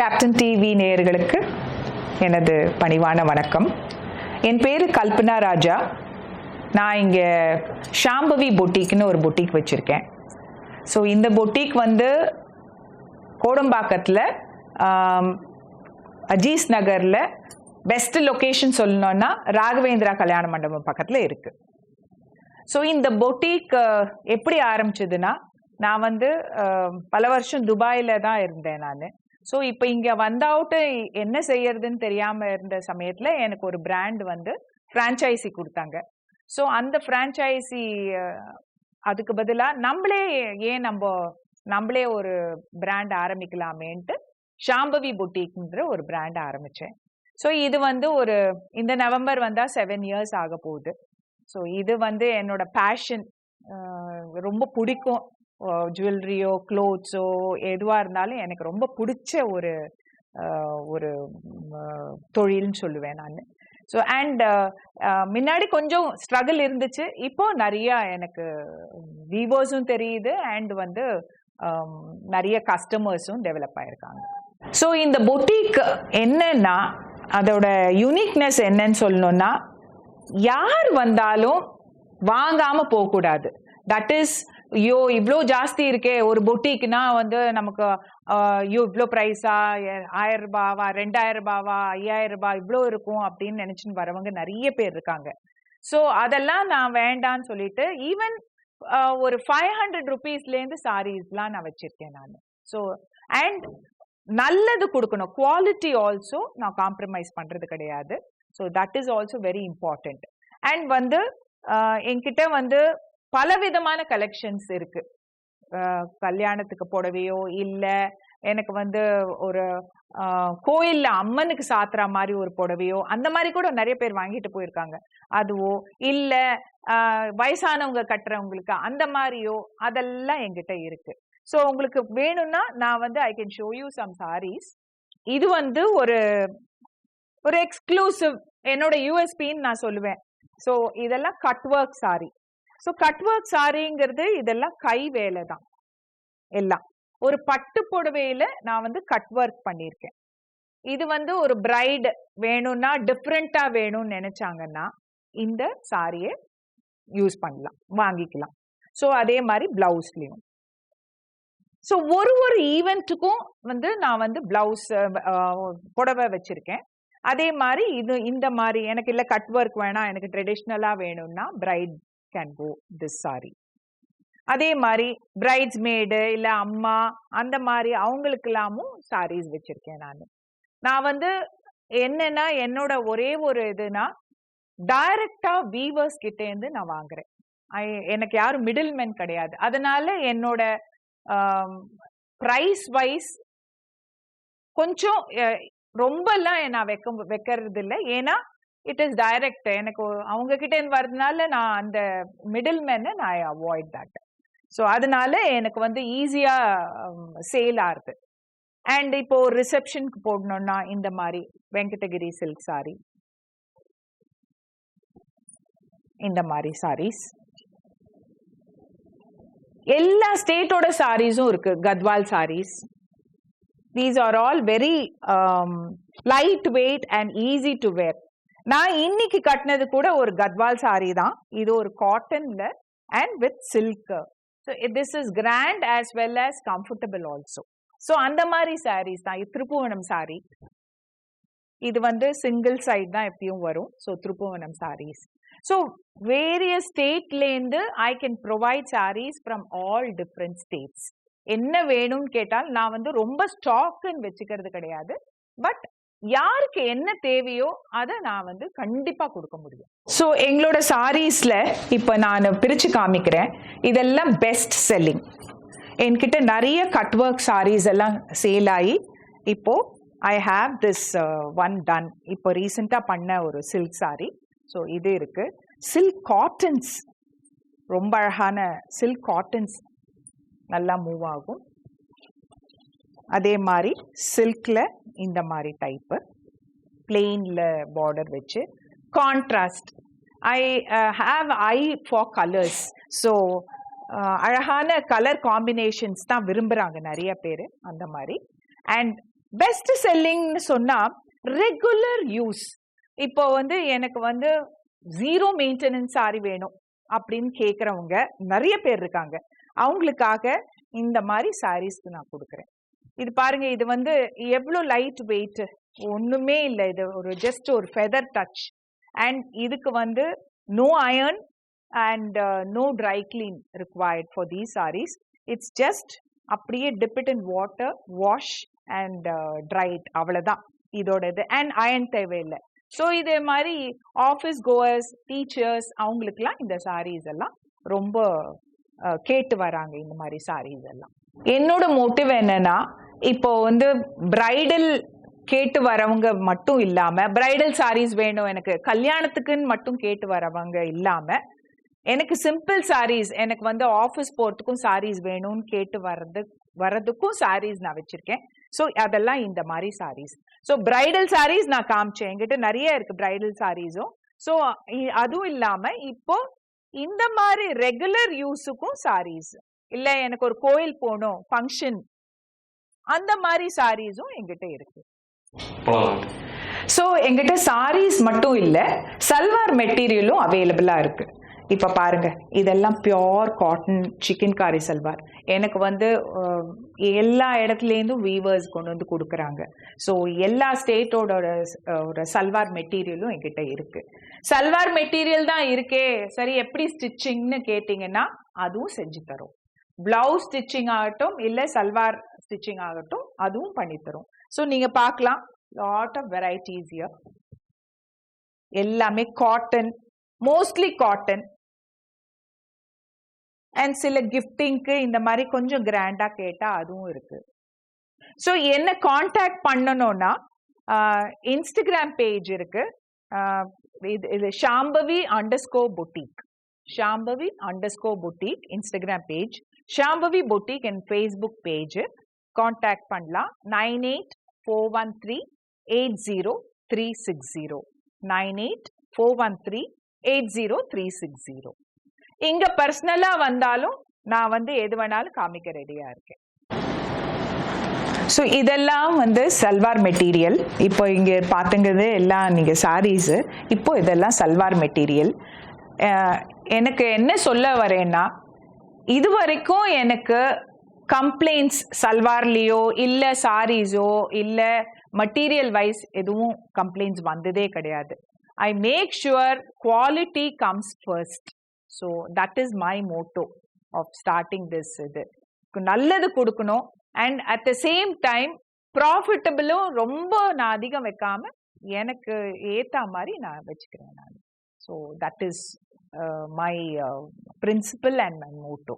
Captain TV நேயர்களுக்கு எனது பணிவான வணக்கம். என் பேர் கல்பனா ராஜா. நான் இங்கே ஷாம்பவி பொட்டிக்னு ஒரு பொட்டிக் வச்சுருக்கேன். ஸோ இந்த பொட்டிக் வந்து கோடம்பாக்கத்தில் அஜீஸ் நகரில் பெஸ்ட் லொக்கேஷன் சொல்லணும்னா ராகவேந்திரா கல்யாண மண்டபம் பக்கத்தில் இருக்குது ஸோ இந்த பொட்டிக் எப்படி ஆரம்பிச்சதுன்னா நான் வந்து பல வருஷம் துபாயில் தான் இருந்தேன் நான். ஸோ இப்போ இங்கே வந்தாவுட்டு என்ன செய்யறதுன்னு தெரியாமல் இருந்த சமயத்தில் எனக்கு ஒரு பிராண்ட் வந்து ஃப்ரான்ச்சைசி கொடுத்தாங்க. ஸோ அந்த ஃப்ரான்ச்சைசி அதுக்கு பதிலாக நம்மளே ஏன் நம்ம நம்மளே ஒரு பிராண்ட் ஆரம்பிக்கலாமேன்ட்டு ஷாம்பவி புட்டிக்ன்ற ஒரு பிராண்ட் ஆரம்பித்தேன் ஸோ இது வந்து ஒரு இந்த நவம்பர் வந்தால் செவன் இயர்ஸ் ஆக போகுது. ஸோ இது வந்து என்னோட பேஷன் ரொம்ப பிடிக்கும். ஜுவல்லரியோ க்ளோத்ஸோ எதுவாக இருந்தாலும் எனக்கு ரொம்ப பிடிச்ச ஒரு ஒரு தொழில்னு சொல்லுவேன் நான். ஸோ அண்ட் முன்னாடி கொஞ்சம் ஸ்ட்ரகிள் இருந்துச்சு. இப்போ நிறைய எனக்கு வீவோஸும் தெரியுது. அண்ட் வந்து நிறைய கஸ்டமர்ஸும் டெவலப் ஆயிருக்காங்க. ஸோ இந்த பொட்டிக் என்னன்னா அதோட யூனிக்னஸ் என்னன்னு சொல்லணும்னா யார் வந்தாலும் வாங்காம போகக்கூடாது. தட் இஸ் ஐயோ இவ்வளோ ஜாஸ்தி இருக்கே ஒரு பொட்டிக்குனா வந்து நமக்கு ஐயோ இவ்வளோ ப்ரைஸா ஆயிரம் ரூபாவா ரெண்டாயிரம் ரூபாவா ஐயாயிரம் ரூபாய் இவ்வளோ இருக்கும் அப்படின்னு நினச்சின்னு வரவங்க நிறைய பேர் இருக்காங்க. ஸோ அதெல்லாம் நான் வேண்டான்னு சொல்லிட்டு ஈவன் ஒரு ஃபைவ் ஹண்ட்ரட் ருபீஸ்லேருந்து சாரீஸ்லாம் நான் வச்சுருக்கேன் நான். ஸோ அண்ட் நல்லது கொடுக்கணும். குவாலிட்டி ஆல்சோ நான் காம்ப்ரமைஸ் பண்ணுறது கிடையாது. So that is also very important and வந்து என்கிட்ட வந்து பலவிதமான கலெக்ஷன்ஸ் இருக்கு. கல்யாணத்துக்கு புடவையோ இல்லை எனக்கு வந்து ஒரு கோயிலில் கோயில்ல அம்மனுக்கு சாத்துற மாதிரி ஒரு புடவையோ அந்த மாதிரி கூட நிறைய பேர் வாங்கிட்டு போயிருக்காங்க. அதுவோ இல்ல வயசானவங்க கட்டுறவங்களுக்கு அந்த மாதிரியோ அதெல்லாம் எங்கிட்ட இருக்கு. ஸோ உங்களுக்கு வேணும்னா நான் வந்து I can show you some sarees இது வந்து ஒரு ஒரு எக்ஸ்க்ளூசிவ் என்னோட யூஎஸ்பின்னு நான் சொல்லுவேன். ஸோ இதெல்லாம் cut work saree so cut work சாரிங்கிறது இதெல்லாம் கை வேலை தான். எல்லாம். ஒரு பட்டு புடவையில நான் வந்து கட் ஒர்க் பண்ணியிருக்கேன். இது வந்து ஒரு பிரைடு வேணும்னா டிஃப்ரெண்டா வேணும்னு நினைச்சாங்கன்னா இந்த சாரியை யூஸ் பண்ணலாம் வாங்கிக்கலாம். ஸோ அதே மாதிரி பிளவுஸ்லையும் ஸோ ஒரு ஒரு ஈவெண்ட்டுக்கும் வந்து நான் வந்து பிளவுஸ் புடவை வச்சிருக்கேன். அதே மாதிரி இது இந்த மாதிரி எனக்கு இல்லை கட் ஒர்க் வேணாம் எனக்கு ட்ரெடிஷ்னலாக வேணும்னா bride can go this saree அதே மாதிரி பிரைட்ஸ் மேடு இல்லை அம்மா அந்த மாதிரி அவங்களுக்கெல்லாமும் சாரீஸ் வச்சிருக்கேன் நான். நான் வந்து என்னன்னா என்னோட ஒரே ஒரு இதுனா டைரக்டா வீவர்ஸ் கிட்டேருந்து நான் வாங்குறேன். எனக்கு யாரும் மிடில் மேன் கிடையாது. அதனால என்னோட ப்ரைஸ் வைஸ் கொஞ்சம் ரொம்பலாம் நான் வைக்க வைக்கிறது இல்லை ஏன்னா இட் இஸ் டைரக்ட் எனக்கு அவங்க கிட்ட இருந்து வர்றதுனால நான் அந்த மிடில் மேனை நான் அவாய்ட் தட் ஸோ அதனால எனக்கு வந்து ஈஸியாக சேல் ஆகுது. அண்ட் இப்போ ரிசப்ஷனுக்கு போடணும்னா இந்த மாதிரி வெங்கடகிரி சில்க் சாரி இந்த மாதிரி சாரீஸ் எல்லா ஸ்டேட்டோட சாரீஸும் இருக்கு. Gadwal sarees these are all very light weight and easy to wear நான் இன்னைக்கு கட்டினது கூட ஒரு கத்வால் சாரி தான். இது ஒரு காட்டன்ல and with silk so this is grand as well as comfortable also so அந்த மாதிரி சாரீஸ் தான். இது திருப்புவனம் சாரி இது வந்து சிங்கிள் சைட் தான் எப்பயும் வரும். So Thirubuvanam sarees so various ஸ்டேட்லேருந்து I can provide sarees from all different states என்ன வேணும்னு கேட்டால் நான் வந்து ரொம்ப ஸ்டாக்குன்னு வச்சுக்கிறது கிடையாது. பட் யாருக்கு என்ன தேவையோ அதை நான் வந்து கண்டிப்பா கொடுக்க முடியும். ஸோ எங்களோட சாரீஸ்ல இப்போ நான் பிரிச்சு காமிக்கிறேன். இதெல்லாம் பெஸ்ட் செல்லிங் என்கிட்ட நிறைய கட் ஒர்க் சாரீஸ் எல்லாம் சேல் ஆகி இப்போ I have this one done இப்போ ரீசெண்டாக பண்ண ஒரு சில்க் சாரி ஸோ இது இருக்கு. சில்க் காட்டன்ஸ் ரொம்ப அழகான சில்க் காட்டன்ஸ் நல்லா மூவ் ஆகும். அதே மாதிரி சில்கில் இந்த மாதிரி டைப்பு பிளெயினில் பார்டர் வச்சு contrast I have eye for colours so அழகான கலர் காம்பினேஷன்ஸ் தான் விரும்புகிறாங்க நிறைய பேர் அந்த மாதிரி. அண்ட் பெஸ்ட் செல்லிங்னு சொன்னால் ரெகுலர் யூஸ் இப்போ வந்து எனக்கு வந்து ஜீரோ மெயின்டெனன்ஸ் சாரி வேணும் அப்படின்னு கேட்குறவங்க நிறைய பேர் இருக்காங்க. அவங்களுக்காக இந்த மாதிரி சாரீஸ்க்கு நான் கொடுக்குறேன். இது பாருங்க இது வந்து எவ்வளோ லைட் வெயிட் ஒன்றுமே இல்லை. இது ஒரு ஜஸ்ட் ஒரு ஃபெதர் டச் அண்ட் இதுக்கு வந்து no iron and no dry clean required for these sarees it's just அப்படியே dipped in water wash and dried அவ்வளோதான் இதோட இது அண்ட் அயன் தேவையில்லை. ஸோ இதே மாதிரி ஆஃபீஸ் கோவர்ஸ் டீச்சர்ஸ் அவங்களுக்குலாம் இந்த சாரீஸ் எல்லாம் ரொம்ப uh, கேட்டு வராங்க. இந்த மாதிரி சாரீஸ் எல்லாம். என்னோட மோட்டிவ் என்னன்னா இப்போ வந்து பிரைடல் கேட்டு வரவங்க மட்டும் இல்லாம பிரைடல் சாரீஸ் வேணும் எனக்கு கல்யாணத்துக்குன்னு மட்டும் கேட்டு வரவங்க இல்லாம எனக்கு சிம்பிள் சாரீஸ் எனக்கு வந்து ஆஃபீஸ் போறதுக்கும் சாரீஸ் வேணும்னு கேட்டு வர்றது வர்றதுக்கும் சாரீஸ் நான் வச்சிருக்கேன். ஸோ அதெல்லாம் இந்த மாதிரி சாரீஸ் ஸோ பிரைடல் சாரீஸ் நான் காமிச்சேன். என்கிட்ட நிறைய இருக்கு பிரைடல் சாரீஸும் ஸோ அதுவும் இல்லாம இப்போ இந்த மாதிரி ரெகுலர் யூஸுக்கும் சாரீஸ் இல்லை எனக்கு ஒரு கோயில் போகணும் ஃபங்க்ஷன் அந்த மாதிரி சாரீஸும் என்கிட்ட இருக்கு. ஸோ எங்கிட்ட சாரீஸ் மட்டும் இல்லை சல்வார் மெட்டீரியலும் அவைலபிளாக இருக்கு. இப்போ பாருங்க இதெல்லாம் பியோர் காட்டன் சிக்கன் காரி சல்வார். எனக்கு வந்து எல்லா இடத்துலேருந்தும் வீவர்ஸ் கொண்டு வந்து கொடுக்குறாங்க. ஸோ எல்லா ஸ்டேட்டோட ஒரு சல்வார் மெட்டீரியலும் என்கிட்ட இருக்கு. சல்வார் மெட்டீரியல் தான் இருக்கே. சரி எப்படி ஸ்டிச்சிங்னு கேட்டிங்கன்னா அதுவும் செஞ்சு தரோம். பிளவுஸ் ஸ்டிச்சிங் ஆகட்டும் இல்லை சல்வார் ஸ்டிச்சிங் ஆகட்டும் அதுவும் பண்ணித்தரும். ஸோ நீங்கள் பார்க்கலாம். லாட் ஆஃப் வெரைட்டிஸ் இயர் எல்லாமே காட்டன் மோஸ்ட்லி காட்டன் அண்ட் சில கிஃப்டிங்க்கு இந்த மாதிரி கொஞ்சம் கிராண்டாக கேட்டால் அதுவும் இருக்கு. ஸோ என்ன காண்டாக்ட் பண்ணணும்னா இன்ஸ்டாகிராம் பேஜ் இருக்கு. இது இது Shambavi underscore boutique Shambavi underscore boutique Instagram page Shambavi boutique and Facebook page contact பண்ணலாம். Nine eight four one three eight zero three six zero. Nine eight four one three eight zero three six zero. இங்கே பர்சனலாக வந்தாலும் நான் வந்து எது வேணாலும் காமிக்க ரெடியாக இருக்கேன். ஸோ இதெல்லாம் வந்து சல்வார் மெட்டீரியல் இப்போ இங்கே பார்த்துங்கிறது எல்லாம் நீங்கள் சாரீஸு இப்போ இதெல்லாம் சல்வார் மெட்டீரியல் எனக்கு என்ன சொல்ல வரேன்னா இது வரைக்கும் எனக்கு கம்ப்ளைண்ட்ஸ் சல்வார்லேயோ இல்லை சாரீஸோ இல்லை மட்டீரியல் வைஸ் எதுவும் கம்ப்ளைண்ட்ஸ் வந்ததே கிடையாது I make sure quality comes first so that is my motto of starting this இது நல்லது கொடுக்கணும் and at the same time ப்ராஃபிட்டபிளும் ரொம்ப நான் அதிகம் வைக்காம எனக்கு ஏற்ற மாதிரி நான் வச்சுக்கிறேன் நான் so that is my principle and my motto